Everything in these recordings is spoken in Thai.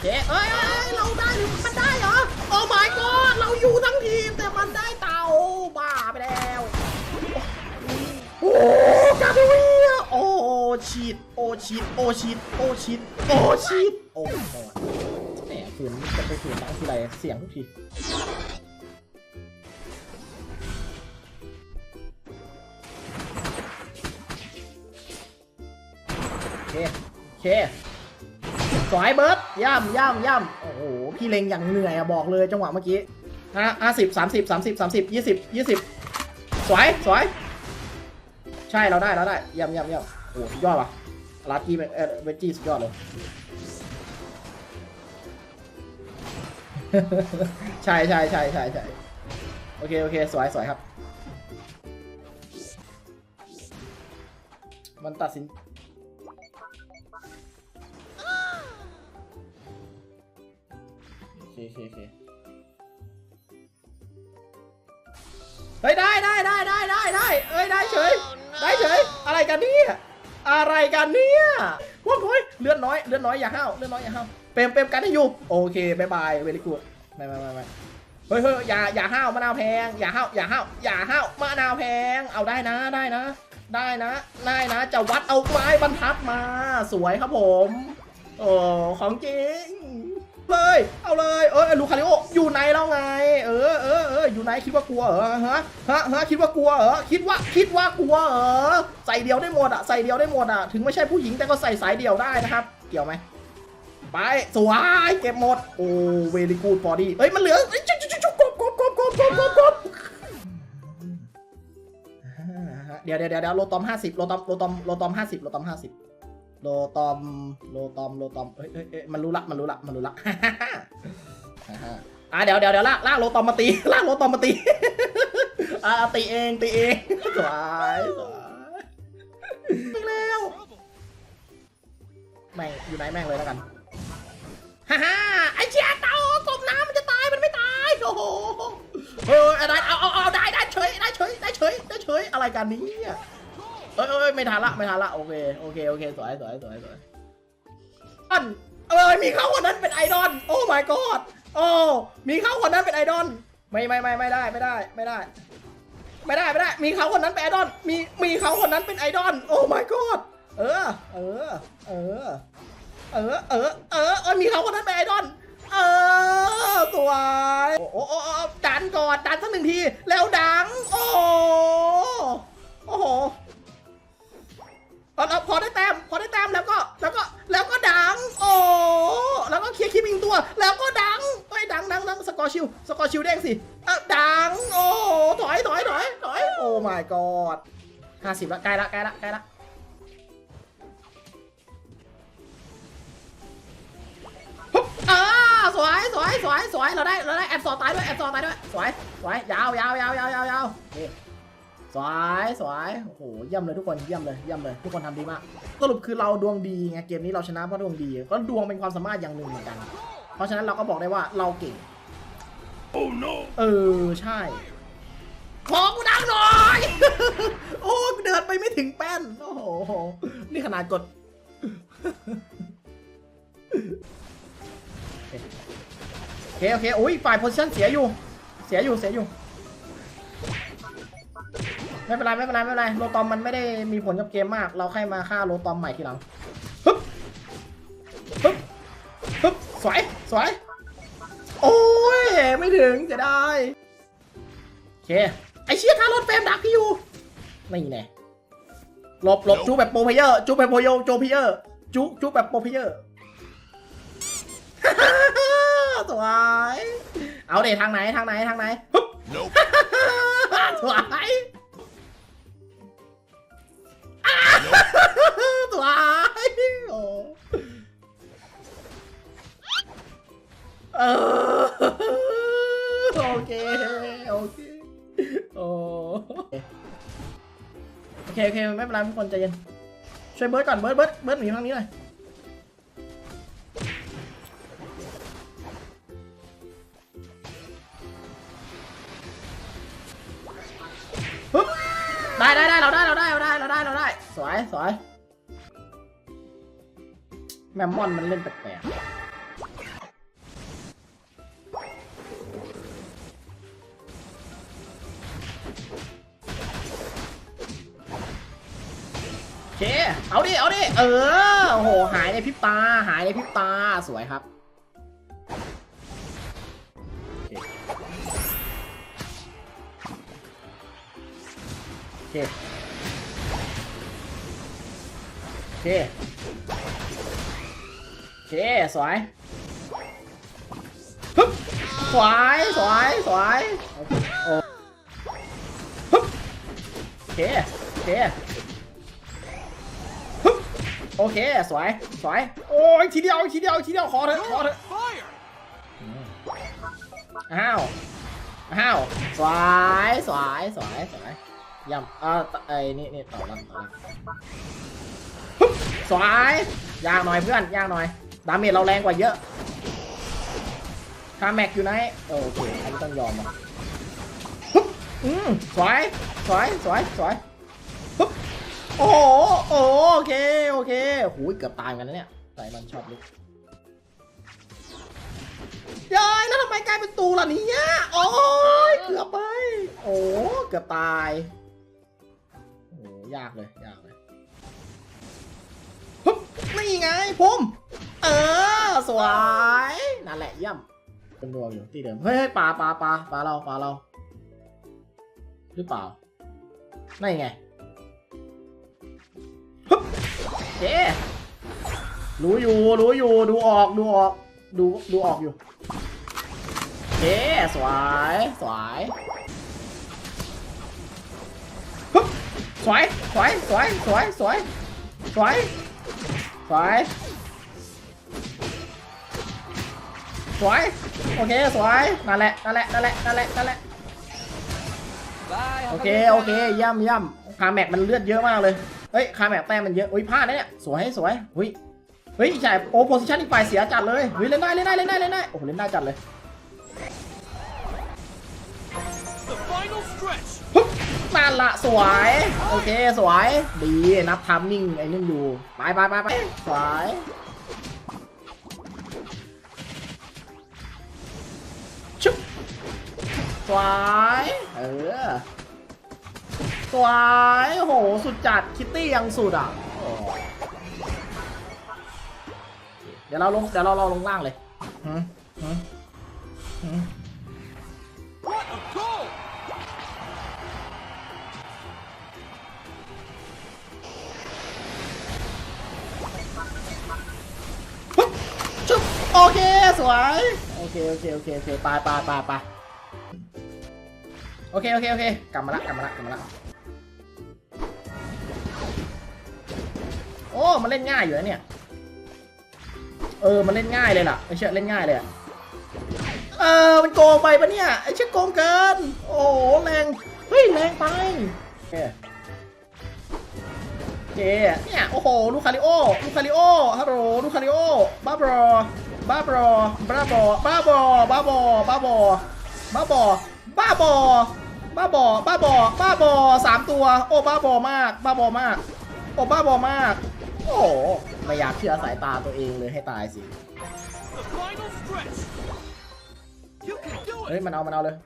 เคเอ้ยเอ้ยเราได้หรือมันได้เหรอ โอ้ my god เราอยู่ทั้งทีมแต่มันได้เต่าบ้าไปแล้ว โอ้กาเบียโอ้ชีดโอ้ชีดโอ้ชีดโอ้ชีดโอ้ชีดโอ้ my god แหมฝืนจะไปฝืนดังทีไรเสียงทุกทีโอเคโอเคสวยเบิร์ ย่ำย่ำย่ำโอ้โห พี่เล็งอย่างเหนื่อยอะบอกเลยจังหวะเมื่อกี้ห้าห้าสิบสามสิบสามสิบสามสิบยี่สิบยี่สิบสวยสวย ใช่เราได้เราได้เย่ำย่ำย่ำโอ้สุดยอดว่ะลากี้เอเวจี้สุดยอดเลย ใช่ใช่ใช่ใช่ใช่โอเคโอเคสวยสวยครับ มันตัดสิน เคโอเคโอเคเฮ้ยได้ได้ได้ได้ได้ได้เอ้ยได้เฉยได้เฉยอะไรกันเนี่ยอะไรกันเนี่ยพวกน้อยเลือดน้อยเลือดน้อยอย่าห้าวเลือดน้อยอย่าห้าวเปรมเปรมกันให้อยู่โอเคบายบายเวลิกูดไม่ไม่ไม่ไม่เฮ้ยเฮ้ยอย่าอย่าห้าวมะนาวแพงอย่าห้าวอย่าห้าวอย่าห้าวมะนาวแพงเอาได้นะได้นะ ได้นะได้นะจะวัดเอาไม้บรรทัดมา สวยครับผมโอ้ของจริง เลย เอาเลย เออลูคาริโออยู่ไหนแล้วไง เออเออเอออยู่ไหนคิดว่ากลัวเหรอฮะฮะฮะคิดว่ากลัวเหรอคิดว่าคิดว่ากลัวเหรอใส่เดียวได้หมดอะใส่เดียวได้หมดอะถึงไม่ใช่ผู้หญิงแต่ก็ใส่สายเดียวได้นะครับ เกี่ยวไหมไปสวยเก็บหมด โอ้เวลิกูดบอดี้เอ้ยมันเหลือจุ๊บจุ๊บจุ๊บกบกบกบกบกบกบกบเดี๋ยวเดี๋ยวเดี๋ยวโลตอมห้าสิบโลตอมโลตอมโลตอมห้าสิบโลตอมห้าสิบ โลตอม โลตอม โลตอมเอ้ยเอ้ยเอ้ยมันรู้ละ มันรู้ละ มันรู้ละอะเดี๋ยวเดี๋ยวเดี๋ยวลากลากโลตอมมาตี ลากโลตอมมาตี อะตีเอง ตีเองสวยสวยไปแล้วแม่งอยู่ไหนแม่งเลยแล้วกัน ฮ่าฮ่าไอ้เชี่ยเต่ากบน้ำมันจะตาย มันไม่ตาย โอ้โห เออได้เอาเอาเอาได้ได้เฉย ได้เฉย ได้เฉย ได้เฉย อะไรกันนี้ เอ้ยเอ้ยไม่ทันละไม่ทันละโอเคโอเคโอเคสวยสวยสวยสวยอันเอ้ยมีเขาคนนั้นเป็นไอดอลโอ้ my god โอ้มีเขาคนนั้นเป็นไอดอลไม่ไม่ไม่ไม่ได้ไม่ได้ไม่ได้ ไม่ได้ไม่ได้ มีเขาคนนั้นเป็นไอดอลมีมีเขาคนนั้นเป็นไอดอลโอ้ my god เออ เออ เออ เออ เออ เออ เออ มีเขาคนนั้นเป็นไอดอลเออสวยโอ้โอ้โอ้โอ้ดันก่อนดันสักหนึ่งที แล้วดัง โอ้ พอพอได้แต้มพอได้แต้มแล้วก็แล้วก็แล้วก็ดัง โอ้แล้วก็เคลียร์คิปอีกตัว แล้วก็ดังเอ้ยดังดังดังสกอร์ชิลสกอร์ชิลเด้งสิเออดัง โอ้ถอยถอยถอยถอยโอ้ my god ห้าสิบละใกล้ละใกล้ละใกล้ละอ่าสวยสวยสวยสวยเราได้เราได้แอบซอตายด้วยแอบซอตายด้วยสวยสวยยาวยาวยาวยาวยาวยาว สวยสวยโอ้โหเยี่ยมเลยทุกคนเยี่ยมเลยเยี่ยมเลยทุกคนทำดีมากสรุปคือเราดวงดีไงเกมนี้เราชนะเพราะดวงดี ก็ดวงเป็นความสามารถอย่างหนึ่งเหมือนกัน เพราะฉะนั้นเราก็บอกได้ว่าเราเก่ง Oh no! เออใช่ขอกูดังหน่อยโอ้เดินไปไม่ถึงแป้นโอ้โหนี่ขนาดกดโอเคโอเคโอ้ยฝ่ายโพซิชั่นเสียอยู่ เสียอยู่เสียอยู่ ไม่เป็นไรไม่เป็นไรไม่เป็นไรโลตอมมันไม่ได้มีผลกับเกมมาก เราแค่มาฆ่าโลตอมใหม่ทีหลังฮึบฮึบฮึบสวยสวยโอ้ยไม่ถึงจะได้โอเคไอเชี่ยทารถเฟรมดักพี่อยู่นี่แน่หลบหลบจูแบบโปรเพลเยอร์จูแบบโปรโยโจเพลเยอร์จูจูแบบโปรเพลเยอร์สวยเอาเดทางไหนทางไหนทางไหนฮึบ Nope. สวย เออโอเค โอเค โอ้โอเค โอเค ไม่เป็นไรทุกคนใจเย็น ช่วยเบิร์ดก่อน เบิร์ดเบิร์ดเบิร์ดหนีทางนี้หน่อยได้ได้ได้เราได้เราได้เราได้เราได้เราได้สวยสวย แมมมอนมันเล่นแปลกๆโอเค เอาดิ เอาดิ เออ โอ้โห หายในพิบตา หายในพิบตา สวยครับโอเคโอเค เคสวยฮึบสวยสวยสวยโอเคโอ้ฮึบเคเคฮึบโอเคสวยสวยโอ้ยทีเดียวทีเดียวทีเดียวขอเถอะขอเถอะอ้าวอ้าวสวยสวยสวยสวยย่ำเอ่าไอ้นี่นี่ต่อลังต่อลังฮึบสวยยากหน่อยเพื่อนยากหน่อย ดาเมจเราแรงกว่าเยอะคาแม็กอยู่ไหนโอเคอันนี้ต้องยอมอะฮึบอืมสวยสวยสวยสวยฮึบโอ้โหโอ้โหโอเคโอเคหูยเกือบตายเหมือนกันนะเนี่ยไซมอนชอบลุกยายแล้วทำไมกลายเป็นตูล่ะเนี่ยโอ้ยเกือบไป โอ้เกือบตายโอ้ยากเลยยากเลยฮึบนี่ไงพุ่ม เออ สวย นั่นแหละเยี่ยมเป็นรวมอยู่ที่เดิม เฮ้ยปลาปลาปลาปลาเราปลาเรา หรือเปล่านั่นไงฮึบเจ๊รู้อยู่ รู้อยู่ ดูออก ดูออก ดู ดูออกอยู่เคสวย สวยฮึบสวย สวย สวย สวย สวย สวย สวย สวย โอเค สวย นั่นแหละ นั่นแหละ นั่นแหละ นั่นแหละ นั่นแหละ Bye. โอเค โอเคเย่ำย่ำคาแม็กมันเลือดเยอะมากเลย เฮ้ย คาแม็กแต้มมันเยอะอุ้ยพลาดนะเนี่ย สวย สวยเฮ้ย เฮ้ยใช่โอ้โพซิชันอีกฝ่ายเสียจัดเลยเฮ้ยเล่นได้ เล่นได้ เล่นได้ เล่นได้ โอ้โห เล่นได้จัดเลย The final stretch. ปึ๊บนั่นละสวย โอเค สวย ดี นับทัมมิ่งไอ้นี่อยู่ ไปไปไปไปสวย สวยเออสวยโหสุดจัดคิตตี้ยังสุดอะเดี๋ยวเราลงเดี๋ยวเราเราลงล่างเลยจุ๊บโอเค สวย โอเค โอเค โอเคโอเคไปไปไปไป โอเคโอเคโอเคกลับมาละกลับมาละกลับมาละโอ้มันเล่นง่ายอยู่นะเนี่ยเออมันเล่นง่ายเลยล่ะไอเชี่ยเล่นง่ายเลยเออมันโกงไปปะเนี่ยไอเชี่ยโกงเกินโอ้แรงเฮ้ยแรงไปเคโอเคเนี่ยโอ้โหลูคาริโอลูคาริโอฮัลโหลลูคาริโอบ้าบอบ้าบอบ้าบอบ้าบอบ้าบอบ้าบอบ้าบอบ้าบอ บ้าบอ บ้าบอ บ้าบอสามตัว โอ้บ้าบอมาก บ้าบอมาก โอ้บ้าบอมาก โอ้ไม่อยากเชื่อสายตาตัวเองเลยให้ตายสิ เฮ้ยมันเอา มันเอาเลย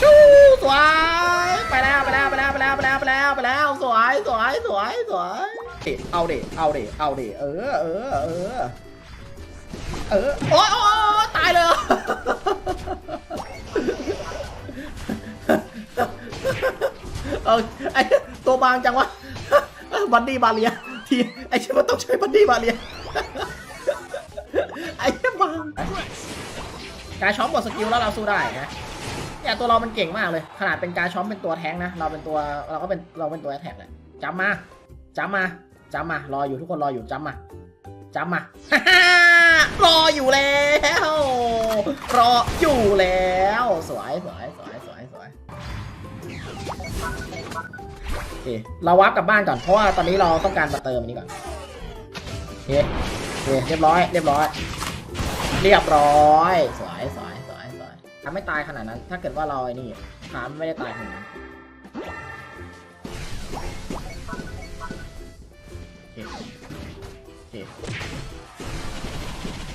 ชูสวย ไปแล้วไปแล้วไปแล้วไปแล้วไปแล้วไปแล้วไปแล้วสวยสวยสวยสวย เอาเดเอาเดเอาเดเออเออเออ เออโอ้ยโอ้ยตายเลยเออไอตัวบางจังวะบันดี้บาเลียทีไอเชี่ยมันต้องใช้บันดี้บาเลียไอเชี่ยบางการช้อมหมดสกิลแล้วเราสู้ได้นะเนี่ยตัวเรามันเก่งมากเลย ขนาดเป็นการช้อมเป็นตัวแท้งนะ เราเป็นตัวเราก็เป็นเราเป็นตัวแท็กแหละจำมาจำมาจำมารออยู่ทุกคนรออยู่จำมา จำมารออยู่แล้ว รออยู่แล้ว สวยสวยสวยสวยสวยโอเคเราวับกลับบ้านก่อนเพราะว่าตอนนี้เราต้องการมาเติมอันนี้ก่อนโอเคโอเคเรียบร้อย เรียบร้อย เรียบร้อย สวยสวยสวยสวยทำไม่ตายขนาดนั้น ถ้าเกิดว่าเราไอ้นี่ถามไม่ได้ตายขนาดนั้นโอเคโอเค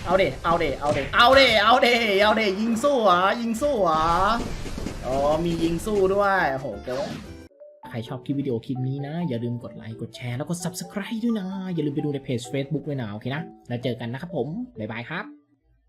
เอาเดเอาเดเอาเดเอาเดเอาเดเอาเดยิงสู้อะยิงสู้อะอ๋อมียิงสู้ด้วยโหเกินใครชอบคลิปวิดีโอคลิปนี้นะ อย่าลืมกดไลค์กดแชร์แล้วก็ subscribe ด้วยนะ อย่าลืมไปดูในเพจ Facebook ด้วยนะ โอเคนะ แล้วเจอกันนะครับผม บ๊ายบายครับ